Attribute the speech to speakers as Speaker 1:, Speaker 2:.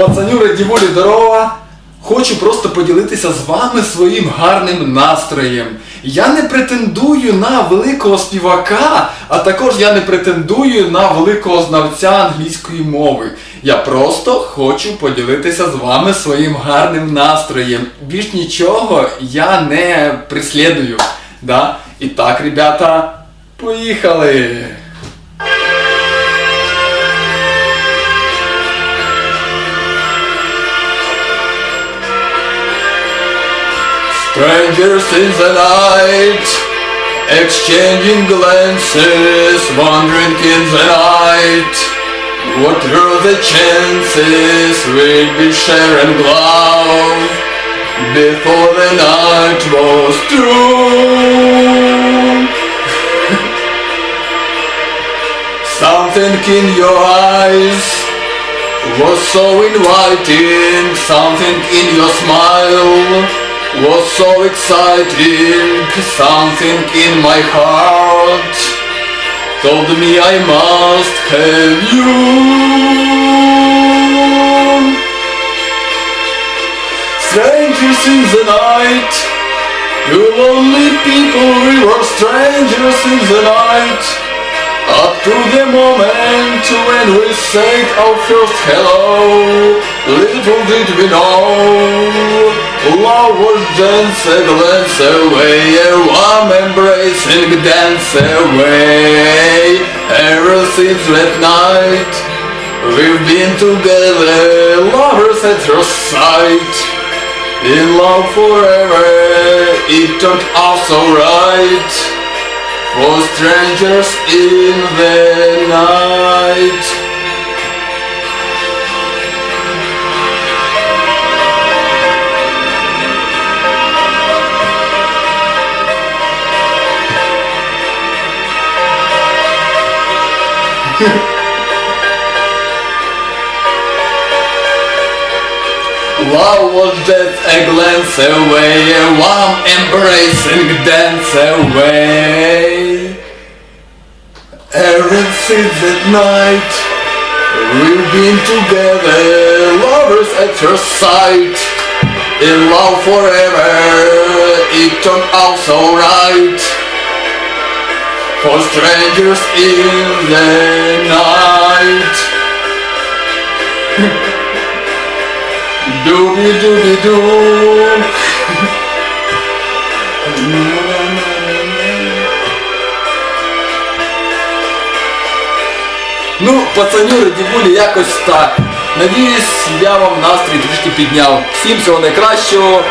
Speaker 1: Пацанюри, діволі, здорова! Хочу просто поділитися з вами своїм гарним настроєм. Я не претендую на великого співака, а також я не претендую на великого знавця англійської мови. Я просто хочу поділитися з вами своїм гарним настроєм. Більш нічого я не преслідую. Да? І так, ребята, поїхали! Strangers in the night, exchanging glances, wandering in the night. What are the chances we'll be sharing love before the night was through? Something in your eyes was so inviting, something in your smile was so exciting, something in my heart told me I must have you. Strangers in the night, you lonely people, we were strangers in the night. Up to the moment when we said our first hello, little did we know, just a glance away, oh, a warm embracing the dance away. Ever since that night, we've been together, lovers at first sight. In love forever, it turned out so right. For strangers in the Love was just a glance away, a warm embracing dance away. Ever since that night, we've been together, lovers at first sight. In love forever, it turned out so right. For strangers in the night. Dooby dooby doo. Ну, пацанюри, дівулі, якось так. Надіюсь, я вам настрій трішки підняв. Всім всього найкращого.